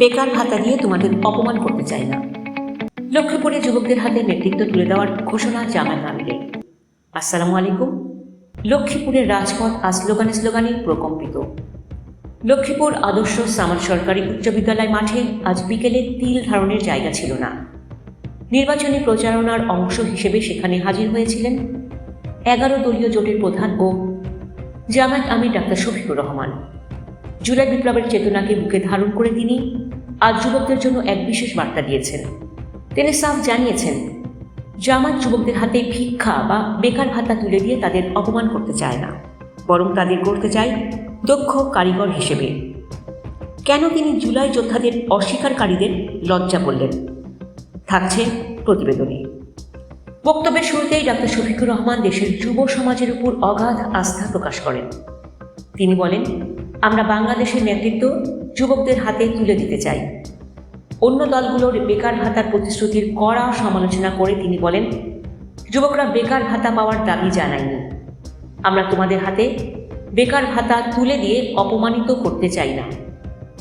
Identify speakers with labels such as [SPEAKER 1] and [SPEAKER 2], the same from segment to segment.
[SPEAKER 1] বেকার ভাতা দিয়ে তোমাদের অপমান করতে চাই না। লক্ষ্মীপুরে যুবকদের হাতে নেতৃত্ব তুলে দেওয়ার ঘোষণা জামায়াত আমিরের আসসালামু আলাইকুম। লক্ষ্মীপুরের রাজপথ আজ স্লোগানে স্লোগানে প্রকম্পিত। লক্ষ্মীপুর আদর্শ সামার সরকারি উচ্চ বিদ্যালয় মাঠে আজ বিকেলে তিল ধারণের জায়গা ছিল না। নির্বাচনী প্রচারণার অংশ হিসেবে সেখানে হাজির হয়েছিলেন এগারো দলীয় জোটের প্রধান ও জামায়াত আমির ডাক্তার শফিকুর রহমান। জুলাই বিপ্লবের চেতনাকে বুকে ধারণ করে তিনি আজ যুবকদের জন্য এক বিশেষ বার্তা দিয়েছেন। তিনি সাফ জানিয়েছেন, জামাত যুবকদের হাতে ভিক্ষা বা বেকার ভাতা তুলে দিয়ে তাদের অপমান করতে চায় না, বরং তাদের করতে চায় দক্ষ কারিগর হিসেবে। কেন তিনি জুলাই যোদ্ধাদের অস্বীকারীদের লজ্জা বললেন থাকছে প্রতিবেদনে। বক্তব্যের শুরুতেই ডাক্তার শফিকুর রহমান দেশের যুব সমাজের উপর অগাধ আস্থা প্রকাশ করেন। তিনি বলেন আমরা বাংলাদেশের নেতৃত্ব যুবকদের হাতে তুলে দিতে চাই। অন্য দলগুলোর বেকার ভাতার প্রতিশ্রুতির কড়া সমালোচনা করে তিনি বলেন, যুবকরা বেকার ভাতা পাওয়ার দাবি জানায়নি। আমরা তোমাদের হাতে বেকার ভাতা তুলে দিয়ে অপমানিত করতে চাই না।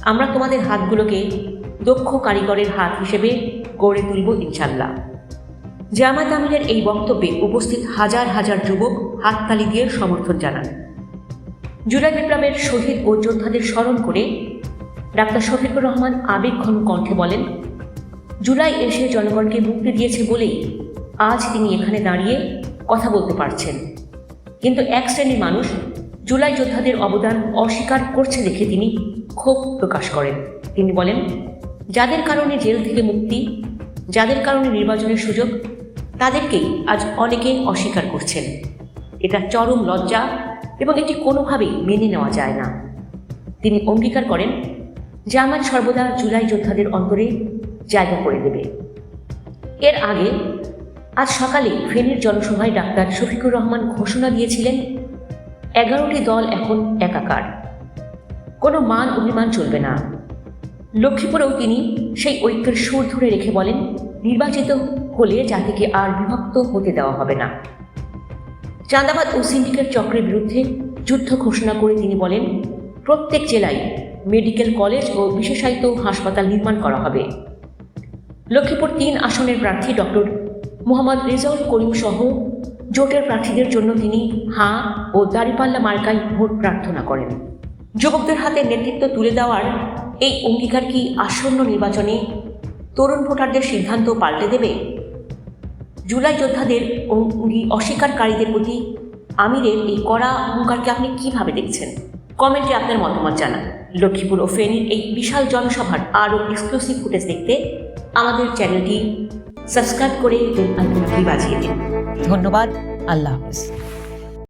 [SPEAKER 1] আমরা তোমাদের হাতগুলোকে দক্ষ কারিগরের হাত হিসেবে গড়ে তুলব ইনশাল্লাহ জামাত আমিরের এই বক্তব্যে উপস্থিত হাজার হাজার যুবক হাততালি দিয়ে সমর্থন জানান। জুলাই বিপ্লবের শহীদ ও যোদ্ধাদের স্মরণ করে ডাক্তার শফিকুর রহমান আবেগঘন কণ্ঠে বলেন, জুলাই এসে জনগণকে মুক্তি দিয়েছে বলেই আজ তিনি এখানে দাঁড়িয়ে কথা বলতে পারছেন। কিন্তু এক শ্রেণির মানুষ জুলাই যোদ্ধাদের অবদান অস্বীকার করছে দেখে তিনি ক্ষোভ প্রকাশ করেন। তিনি বলেন, যাদের কারণে জেল থেকে মুক্তি, যাদের কারণে নির্বাচনের সুযোগ, তাদেরকেই আজ অনেকে অস্বীকার করছেন। এটা চরম লজ্জা এবং এটি কোনোভাবেই মেনে নেওয়া যায় না। তিনি অঙ্গীকার করেন জামাত সর্বদা জুলাই যোদ্ধাদের অন্তরে জায়গা করে দেবে। এর আগে আজ সকালে ফেনীর জনসভায় ডাক্তার শফিকুর রহমান ঘোষণা দিয়েছিলেন, এগারোটি দল এখন একাকার। কোনো মান অভিমান চলবে না। লক্ষ্মীপুরেও তিনি সেই ঐক্যের সুর ধরে রেখে বলেন, নির্বাচিত হলে জাতিকে আর বিভক্ত হতে দেওয়া হবে না। চাঁদাবাদ ও সিন্ডিকেট চক্রের বিরুদ্ধে যুদ্ধ ঘোষণা করে তিনি বলেন, প্রত্যেক জেলায় মেডিকেল কলেজ ও বিশেষায়িত হাসপাতাল নির্মাণ করা হবে। লক্ষ্মীপুর তিন আসনের প্রার্থী ডক্টর মোহাম্মদ রেজাউল করিম সহ জোটের প্রার্থীদের জন্য তিনি হাঁ ও দাঁড়িপাল্লা মার্কায় ভোট প্রার্থনা করেন। যুবকদের হাতে নেতৃত্ব তুলে দেওয়ার এই অঙ্গীকার কি আসন্ন নির্বাচনে তরুণ ভোটারদের সিদ্ধান্ত পাল্টে দেবে? জুলাই যোদ্ধাদের অস্বীকারীদের প্রতি আমিরের এই কড়া অহংকারকে আপনি কীভাবে দেখছেন? কমেন্টে আপনার মতামত জানান। লক্ষ্মীপুর ও ফেনীর এই বিশাল জনসভার আরও এক্সক্লুসিভ ফুটেজ দেখতে আমাদের চ্যানেলটি সাবস্ক্রাইব করে বাজিয়ে দিন।
[SPEAKER 2] ধন্যবাদ। আল্লাহ হাফেজ।